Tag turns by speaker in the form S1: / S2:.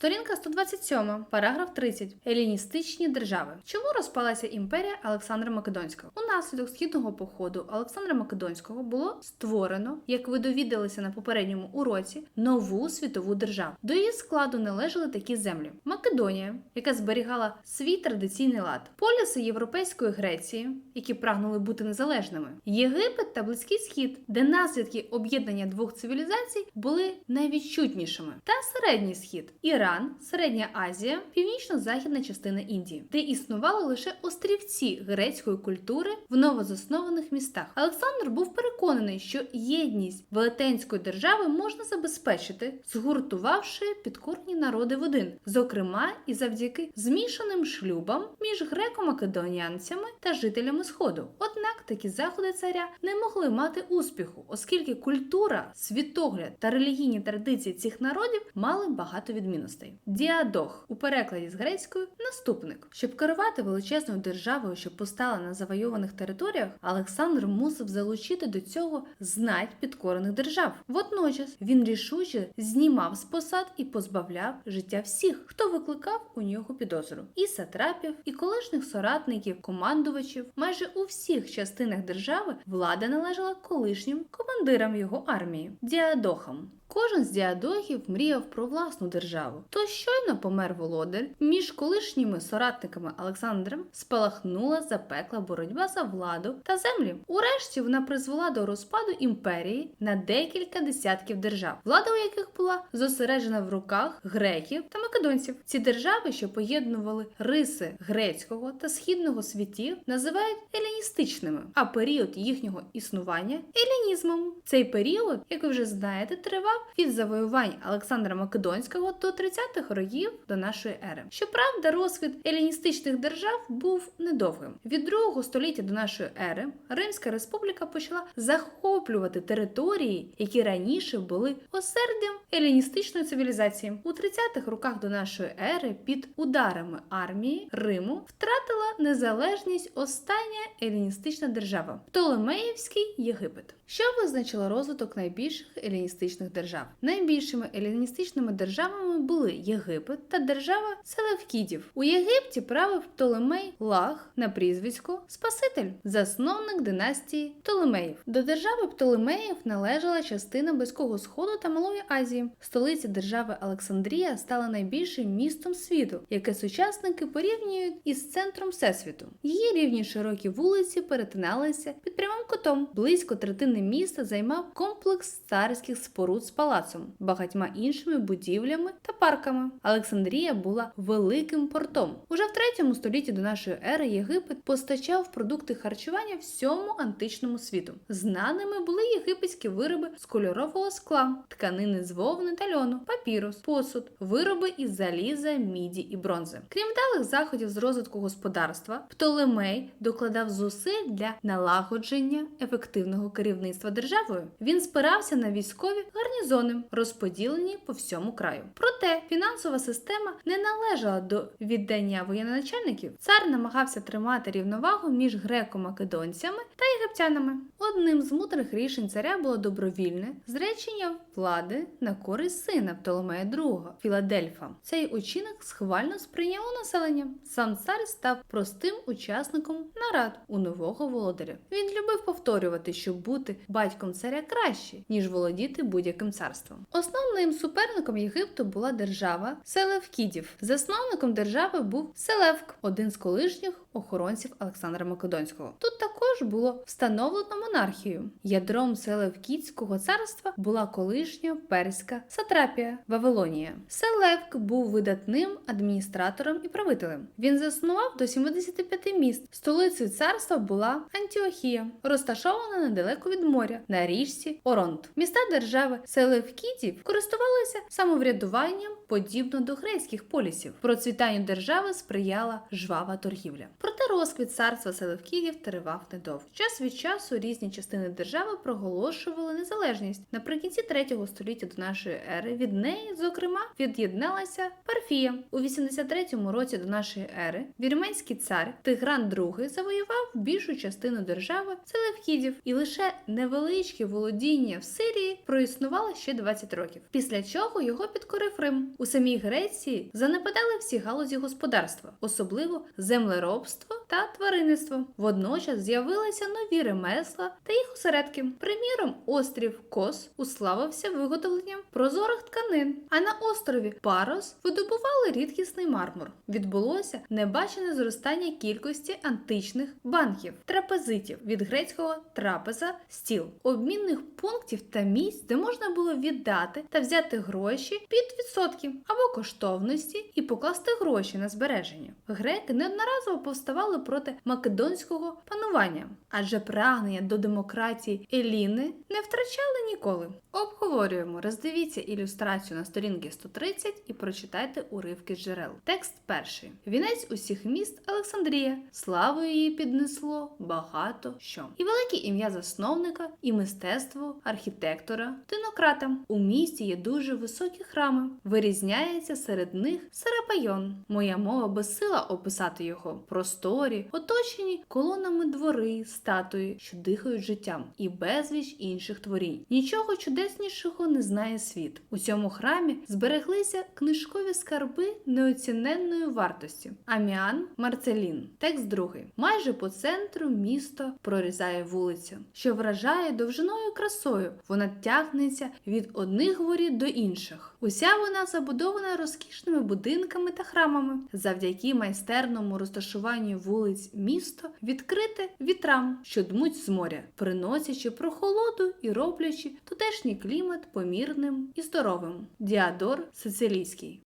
S1: Сторінка 127, параграф 30. Еліністичні держави. Чому розпалася імперія Олександра Македонського? Унаслідок східного походу Олександра Македонського було створено, як ви довідалися на попередньому уроці, нову світову державу. До її складу належали такі землі: Македонія, яка зберігала свій традиційний лад, поліси Європейської Греції, які прагнули бути незалежними, Єгипет та Близький Схід, де наслідки об'єднання двох цивілізацій були найвідчутнішими, та Середній Схід, Іран, Середня Азія, північно-західна частина Індії, де існували лише острівці грецької культури в новозаснованих містах. Олександр був переконаний, що єдність велетенської держави можна забезпечити, згуртувавши підкорні народи в один, зокрема і завдяки змішаним шлюбам між греко-македонянцями та жителями Сходу. Такі заходи царя не могли мати успіху, оскільки культура, світогляд та релігійні традиції цих народів мали багато відмінностей. Діадох у перекладі з грецької наступник, щоб керувати величезною державою, що постала на завойованих територіях, Олександр мусив залучити до цього знать підкорених держав. Водночас він рішуче знімав з посад і позбавляв життя всіх, хто викликав у нього підозру, і сатрапів, і колишніх соратників, командувачів. Майже у всіх частинах держави влада належала колишнім командирам його армії діадохам. Кожен з діадохів мріяв про власну державу. То щойно помер володар, між колишніми соратниками Олександром спалахнула запекла боротьба за владу та землі. Урешті вона призвела до розпаду імперії на декілька десятків держав, влада у яких була зосереджена в руках греків та македонців. Ці держави, що поєднували риси грецького та східного світів, називають еліністичними, а період їхнього існування елінізмом. Цей період, як ви вже знаєте, тривав від завоювань Олександра Македонського до 30-х років до нашої ери. Щоправда, розквіт еліністичних держав був недовгим. Від другого століття до нашої ери Римська республіка почала захоплювати території, які раніше були осердям еліністичної цивілізації. У 30-х роках до нашої ери під ударами армії Риму втратила незалежність остання еліністична держава Птолемеївський Єгипет. Що визначило розвиток найбільших еліністичних держав? Найбільшими еліністичними державами були Єгипет та держава Селевкідів. У Єгипті правив Птолемей Лаг на прізвисько Спаситель, засновник династії Птолемеїв. До держави Птолемеїв належала частина Близького Сходу та Малої Азії. Столиця держави Олександрія стала найбільшим містом світу, яке сучасники порівнюють із центром всесвіту. Її рівні широкі вулиці перетиналися під прямим кутом. Близько третини міста займав комплекс царських споруд палацом, багатьма іншими будівлями та парками. Олександрія була великим портом. Уже в третьому столітті до нашої ери Єгипет постачав продукти харчування всьому античному світу. Знаними були єгипетські вироби з кольорового скла, тканини з вовни та льону, папірус, посуд, вироби із заліза, міді і бронзи. Крім вдалих заходів з розвитку господарства, Птолемей докладав зусиль для налагодження ефективного керівництва державою. Він спирався на військові гарнізони, розподілені по всьому краю. Проте фінансова система не належала до віддання воєначальників. Цар намагався тримати рівновагу між греко-македонцями та єгиптянами. Одним з мудрих рішень царя було добровільне зречення влади на користь сина Птоломея II Філадельфа. Цей учинок схвально сприйняло населення. Сам цар став простим учасником нарад у нового володаря. Він любив повторювати, що бути батьком царя краще, ніж володіти будь-яким царством. Основним суперником Єгипту була держава Селевкідів. Засновником держави був Селевк, один з колишніх охоронців Олександра Македонського. Тут також було встановлено монархію. Ядром Селевкідського царства була колишня перська сатрапія Вавилонія. Селевк був видатним адміністратором і правителем. Він заснував до 75 міст. Столицею царства була Антіохія, розташована недалеко від моря на річці Оронт. Міста держави Селевкідів користувалися самоврядуванням подібно до грецьких полісів. Процвітанню держави сприяла жвава торгівля. Проте розквіт царства Селевкідів тривав недовго. Час від часу різні частини держави проголошували незалежність. Наприкінці 3 століття до нашої ери від неї, зокрема, від'єдналася Парфія. У 83 році до нашої ери вірменський цар Тигран II завоював більшу частину держави Селевкідів, і лише невеличке володіння в Сирії проіснувало ще 20 років. Після чого його підкорив Рим. У самій Греції занепадали всі галузі господарства, особливо землеробство та тваринництво. Водночас з'явилися нові ремесла та їх осередки. Приміром, острів Кос уславився виготовленням прозорих тканин, а на острові Парос видобували рідкісний мармур. Відбулося небачене зростання кількості античних банків, трапезитів від грецького трапеза стіл, обмінних пунктів та місць, де можна було віддати та взяти гроші під відсотки або коштовності і покласти гроші на збереження. Греки неодноразово повставали проти македонського панування, адже прагнення до демократії Еліни не втрачали ніколи. Обговорюємо, роздивіться ілюстрацію на сторінки 130 і прочитайте уривки джерел. Текст перший: Вінець усіх міст Олександрія. Славою її піднесло багато що. І велике ім'я засновника, і мистецтво архітектора, тинократа. У місті є дуже високі храми. Вирізняється серед них Серапайон. Моя мова безсила описати його. Просторі, оточені колонами двори, статуї, що дихають життям, і безліч інших творінь. Нічого чудеснішого не знає світ. У цьому храмі збереглися книжкові скарби неоціненної вартості. Аміан Марцелін. Текст другий. Майже по центру місто прорізає вулиця, що вражає довжиною красою. Вона тягнеться від одних воріт до інших. Уся вона забудована розкішними будинками та храмами. Завдяки майстерному розташуванню вулиць місто відкрите вітрам, що дмуть з моря, приносячи прохолоду і роблячи тутешній клімат помірним і здоровим. Діадор Сицилійський.